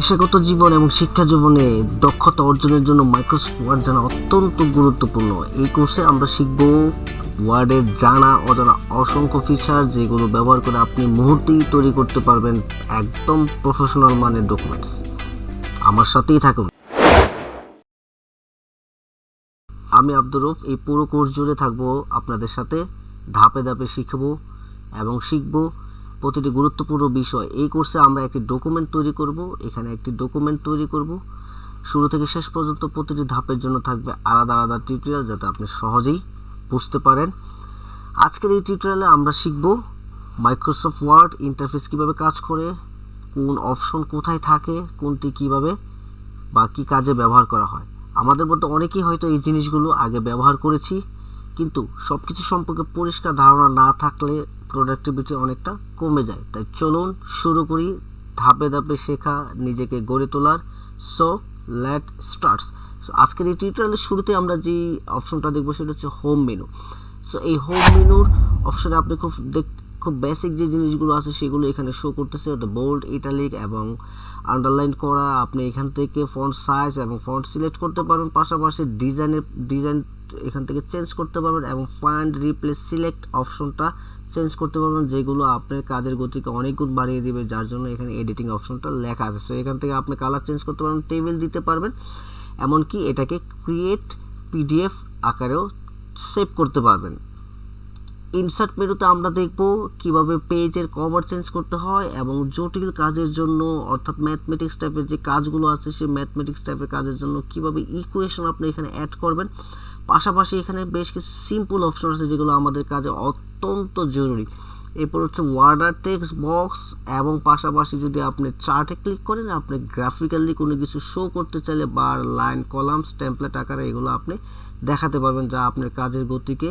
পেশাগত জীবন এবং শিক্ষা জীবনে দক্ষতা অর্জনের জন্য মাইক্রোসফট ওয়ার্ড জানা অত্যন্ত গুরুত্বপূর্ণ। এই কোর্সে আমরা শিখব ওয়ার্ডের জানা, অজানা, অসংখ্য ফিচার যেগুলো ব্যবহার করে আপনি মুহূর্তেই তৈরি করতে পারবেন একদম প্রফেশনাল মানের ডকুমেন্টস আমার সাথেই থাকুন। আমি আব্দুর রফ এই পুরো কোর্স জুড়ে থাকব। আপনাদের সাথে ধাপে ধাপে শিখব এবং শিখব প্রতিটি গুরুত্বপূর্ণ বিষয়। এই কোর্সে আমরা একটি ডকুমেন্ট তৈরি করব, এখানে একটি ডকুমেন্ট তৈরি করব। শুরু থেকে শেষ পর্যন্ত প্রতিটি ধাপের জন্য থাকবে আলাদা আলাদা টিউটোরিয়াল যাতে আপনি সহজেই বুঝতে পারেন। আজকের এই টিউটোরিয়ালে আমরা শিখব মাইক্রোসফট ওয়ার্ড ইন্টারফেস কীভাবে কাজ করে, কোন অপশন কোথায় থাকে, কোনটি কীভাবে বা কী কাজে ব্যবহার করা হয়। আমাদের মধ্যে অনেকেই হয়তো এই জিনিসগুলো আগে ব্যবহার করেছি, কিন্তু সব কিছু সম্পর্কে পরিষ্কার ধারণা না থাকলে প্রোডাক্টিভিটি অনেকটা কমে যায়। তাই চলুন শুরু করি ধাপে ধাপে শেখা নিজেকে গড়ে তোলার। সো লেট স্টার্টস সো আজকের এই টিউটোরিয়ালের শুরুতে আমরা যে অপশনটা দেখব সেটা হচ্ছে হোম মেনু সো এই হোম মেনুর অপশনে আপনি খুব দেখ, খুব বেসিক যে জিনিসগুলো আছে সেগুলো এখানে শো করতেছে অর্থাৎ বোল্ড ইটালিক এবং আন্ডারলাইন করা। আপনি এখান থেকে ফন্ট সাইজ এবং ফন্ট সিলেক্ট করতে পারবেন। পাশাপাশি ডিজাইনের ডিজাইন এখান থেকে চেঞ্জ করতে পারবেন এবং ফাইন্ড রিপ্লেস সিলেক্ট অপশনটা চেঞ্জ করতে পারবেন, যেগুলো আপনার কাজের গতিকে অনেক গুণ বাড়িয়ে দিবে, যার জন্য এখানে এডিটিং অপশনটা লেখা আছে। সো এখান থেকে আপনি কালার চেঞ্জ করতে পারবেন টেবিল দিতে পারবেন, এমনকি এটাকে ক্রিয়েট পিডিএফ আকারেও সেভ করতে পারবেন। ইনসার্ট মেনুতে আমরা দেখব কীভাবে পেজের কভার চেঞ্জ করতে হয় এবং জটিল কাজের জন্য, অর্থাৎ ম্যাথমেটিক্স টাইপের যে কাজগুলো আছে, সেই ম্যাথমেটিক্স টাইপের কাজের জন্য কীভাবে ইকুয়েশন আপনি এখানে অ্যাড করবেন। পাশাপাশি এখানে বেশ কিছু সিম্পল অপশন আছে যেগুলো আমাদের কাজে অত্যন্ত জরুরি। এরপর হচ্ছে ওয়ার্ডার টেক্সট বক্স এবং পাশাপাশি যদি আপনি চার্টে ক্লিক করেন, আপনি গ্রাফিক্যালি কোনো কিছু শো করতে চাইলে বার লাইন কলামস টেমপ্লেট আকারে এগুলো আপনি দেখাতে পারবেন, যা আপনার কাজের গতিকে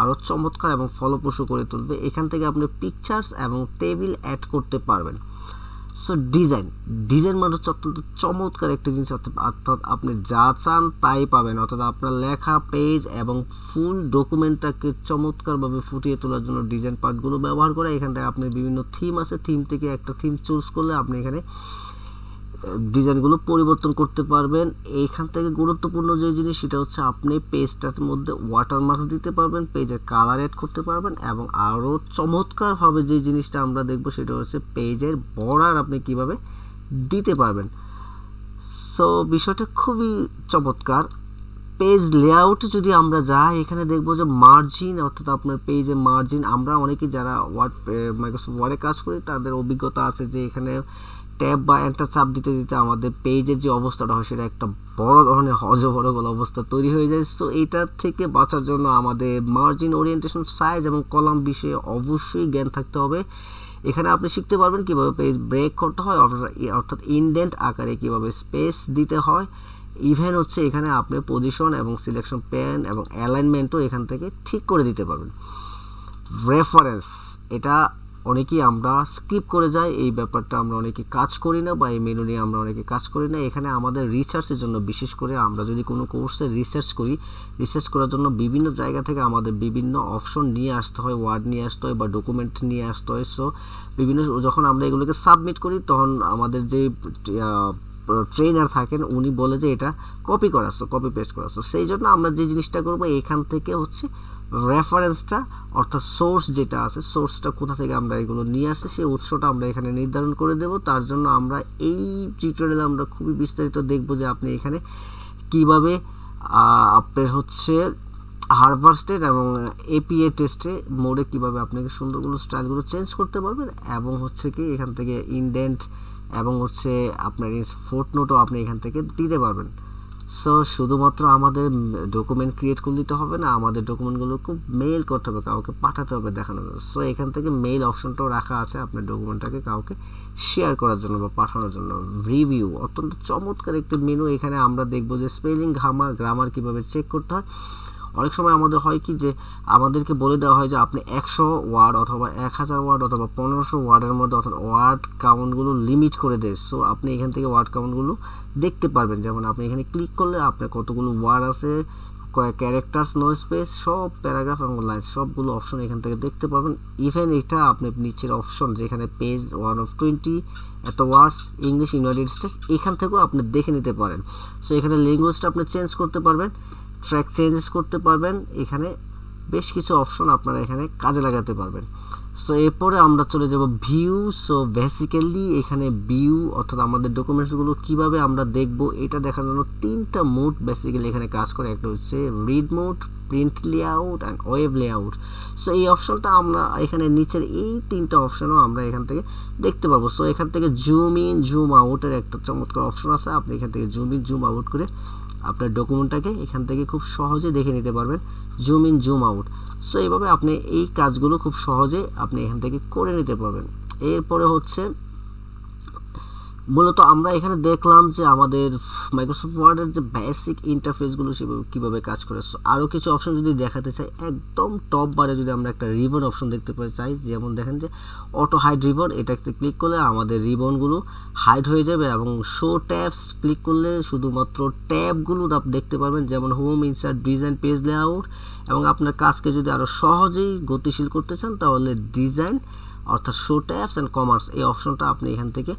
আরও চমৎকার এবং ফলপ্রসূ করে তুলবে। এখান থেকে আপনি পিকচার্স এবং টেবিল অ্যাড করতে পারবেন। So design. ডিজাইন মানে হচ্ছে অত্যন্ত চমৎকার একটা জিনিস, অর্থাৎ আপনি যা চান তাই পাবেন। অর্থাৎ আপনার লেখা পেজ এবং ফুল ডকুমেন্টটাকে চমৎকারভাবে ফুটিয়ে তোলার জন্য ডিজাইন পার্টগুলো ব্যবহার করে এখানটায় থেকে আপনার বিভিন্ন থিম আছে। থিম থেকে একটা থিম চুজ করলে আপনি এখানে ডিজাইনগুলো পরিবর্তন করতে পারবেন। এইখান থেকে গুরুত্বপূর্ণ যে জিনিস সেটা হচ্ছে আপনি পেজটার মধ্যে ওয়াটারমার্কস দিতে পারবেন, পেজের কালার অ্যাড করতে পারবেন এবং আরও চমৎকারভাবে যে জিনিসটা আমরা দেখব সেটা হচ্ছে পেজের বর্ডার আপনি কীভাবে দিতে পারবেন। সো বিষয়টা খুবই চমৎকার। পেজ লেআউটে যদি আমরা যাই, এখানে দেখব যে মার্জিন অর্থাৎ আপনার পেজে মার্জিন আমরা অনেকে যারা ওয়ার্ড মাইক্রোসফট ওয়ার্ডে কাজ করি, তাদের অভিজ্ঞতা আছে যে এখানে ট্যাব বা একটা চাপ দিতে দিতে আমাদের পেজের যে অবস্থাটা হয়, সেটা একটা বড় ধরনের হজবরগল অবস্থা তৈরি হয়ে যায়। সো এটার থেকে বাঁচার জন্য আমাদের মার্জিন ওরিয়েন্টেশন সাইজ এবং কলাম বিষয়ে অবশ্যই জ্ঞান থাকতে হবে। এখানে আপনি শিখতে পারবেন কীভাবে পেজ ব্রেক করতে হয়, অর্থাৎ ইনডেন্ট আকারে কীভাবে স্পেস দিতে হয়। ইভেন হচ্ছে এখানে আপনি পজিশন এবং সিলেকশন প্যান এবং অ্যালাইনমেন্টও এখান থেকে ঠিক করে দিতে পারবেন। রেফারেন্স এটা অনেকেই আমরা স্কিপ করে যাই, এই ব্যাপারটা আমরা অনেকে কাজ করি না বা এই মেনু নিয়ে আমরা অনেকে কাজ করি না। এখানে আমাদের রিসার্চের জন্য বিশেষ করে আমরা যদি কোনো কোর্সে রিসার্চ করি রিসার্চ করার জন্য বিভিন্ন জায়গা থেকে আমাদের বিভিন্ন অপশন নিয়ে আসতে হয় ওয়ার্ড নিয়ে আসতে হয় বা ডকুমেন্ট নিয়ে আসতে হয়। সো বিভিন্ন যখন আমরা এগুলোকে সাবমিট করি, তখন আমাদের যে ট্রেনার থাকেন, উনি বলে যে এটা কপি করা কপি পেস্ট করা। সেই জন্য আমরা যে জিনিসটা করব, এখান থেকে হচ্ছে রেফারেন্সটা অর্থাৎ সোর্স যেটা আছে সোর্সটা কোথা থেকে আমরা এগুলো নিয়ে আসছি, সেই উৎসটা আমরা এখানে নির্ধারণ করে দেব। তার জন্য আমরা এই টিউটোরিয়ালে আমরা খুবই বিস্তারিত দেখব যে আপনি এখানে কীভাবে আপনার হচ্ছে হারভার স্টেট এবং এপিএ টেস্টে মোডে কীভাবে আপনাকে সুন্দরগুলো স্টাইলগুলো চেঞ্জ করতে পারবেন এবং হচ্ছে কি এখান থেকে ইনডেন্ট এবং হচ্ছে আপনার ফোর্ট নোটও আপনি এখান থেকে দিতে পারবেন। সো শুধুমাত্র আমাদের ডকুমেন্ট ক্রিয়েট করে দিতে হবে না, আমাদের ডকুমেন্টগুলো খুব মেইল করতে হবে, কাউকে পাঠাতে হবে, দেখানোর জন্য। সো এখান থেকে মেইল অপশনটাও রাখা আছে আপনার ডকুমেন্টটাকে কাউকে শেয়ার করার জন্য বা পাঠানোর জন্য। রিভিউ অত্যন্ত চমৎকার একটি মেনু এখানে আমরা দেখব যে স্পেলিং ঘামার গ্রামার কীভাবে চেক করতে হয়। অনেক সময় আমাদের হয় কি যে আমাদেরকে বলে দেওয়া হয় যে আপনি একশো ওয়ার্ড অথবা এক হাজার ওয়ার্ড অথবা পনেরোশো ওয়ার্ডের মধ্যে অর্থাৎ ওয়ার্ড কাউন্টগুলো লিমিট করে দেয়। সো আপনি এখান থেকে ওয়ার্ড কাউন্টগুলো দেখতে পারবেন। যেমন আপনি এখানে ক্লিক করলে আপনার কতগুলো ওয়ার্ড আছে ক্যারেক্টার্স, নো স্পেস, সব প্যারাগ্রাফ এবং লাইন, সবগুলো অপশন এখান থেকে দেখতে পাবেন ইভেন এটা আপনি নিচের অপশন যেখানে পেজ ওয়ান অফ টোয়েন্টি, এত ওয়ার্ডস, ইংলিশ, ইউনাইটেড স্টেটস, এখান থেকেও আপনি দেখে নিতে পারেন। সো এখানে ল্যাঙ্গুয়েজটা আপনি চেঞ্জ করতে পারবেন। ট্র্যাক চেঞ্জেস করতে পারবেন। এখানে বেশ কিছু অপশন আপনারা এখানে কাজে লাগাতে পারবেন। সো এরপরে আমরা চলে যাব ভিউ সো বেসিক্যালি এখানে ভিউ অর্থাৎ আমাদের ডকুমেন্টসগুলো কীভাবে আমরা দেখব, এটা দেখার জন্য তিনটা মোড বেসিক্যালি এখানে কাজ করে। একটা হচ্ছে read mode print layout and web layout so এই অপশনটা আমরা এখানে নিচের এই তিনটা অপশনও আমরা এখান থেকে দেখতে পাবো সো এখান থেকে জুম ইন জুম আউটের একটা চমৎকার অপশন আছে। আপনি এখান থেকে জুম ইন জুম আউট করে আপনার ডকুমেন্টটাকে এখান থেকে খুব সহজে দেখে নিতে পারবেন zoom in zoom out so এইভাবে আপনি এই কাজগুলো খুব সহজে আপনি এখান থেকে করে নিতে পারবেন। এরপরে হচ্ছে মূলত আমরা এখানে দেখলাম যে আমাদের মাইক্রোসফট ওয়ার্ডের যে বেসিক ইন্টারফেসগুলো সেভাবে কীভাবে কাজ করে। আরও কিছু অপশন যদি দেখাতে চাই, একদম টপ বারে যদি আমরা একটা রিবন অপশন দেখতে পাই, চাই, যেমন দেখেন যে অটো হাইড রিবন এটাতে ক্লিক করলে আমাদের রিবনগুলো হাইড হয়ে যাবে এবং শো ট্যাবস ক্লিক করলে শুধুমাত্র ট্যাবগুলো দেখতে পারবেন, যেমন home insert design page layout এবং আপনার কাজকে যদি আরও সহজেই গতিশীল করতে চান, তাহলে ডিজাইন অর্থাৎ শো ট্যাপস অ্যান্ড কমার্স এই অপশনটা আপনি এখান থেকে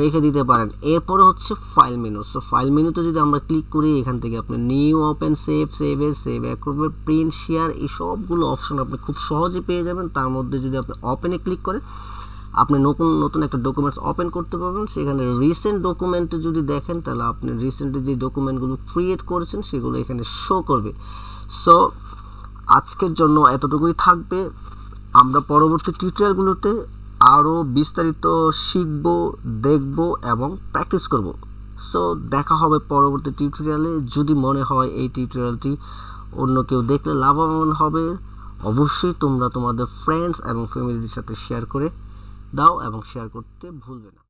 রেখে দিতে পারেন। এরপরে হচ্ছে ফাইল মেনু সো ফাইল মেনুতে যদি আমরা ক্লিক করি, এখান থেকে আপনি new open save save as save Acrobat print share এই সবগুলো অপশন আপনি খুব সহজে পেয়ে যাবেন। তার মধ্যে যদি আপনি ওপেনে ক্লিক করেন, আপনি নতুন নতুন একটা ডকুমেন্টস ওপেন করতে পারবেন। সেখানে রিসেন্ট ডকুমেন্টে যদি দেখেন, তাহলে আপনি রিসেন্টলি যে ডকুমেন্টগুলো ক্রিয়েট করেছেন, সেগুলো এখানে শো করবে। সো আজকের জন্য এতটুকুই থাকবে। আমরা পরবর্তী টিউটোরিয়ালগুলোতে আরও বিস্তারিত শিখব, দেখব এবং প্র্যাকটিস করব। সো দেখা হবে পরবর্তী টিউটোরিয়ালে যদি মনে হয় এই টিউটোরিয়ালটি অন্য কেউ দেখলে লাভবান হবে, অবশ্যই তোমরা তোমাদের ফ্রেন্ডস এবং ফ্যামিলিদের সাথে শেয়ার করে দাও এবং শেয়ার করতে ভুলবে না।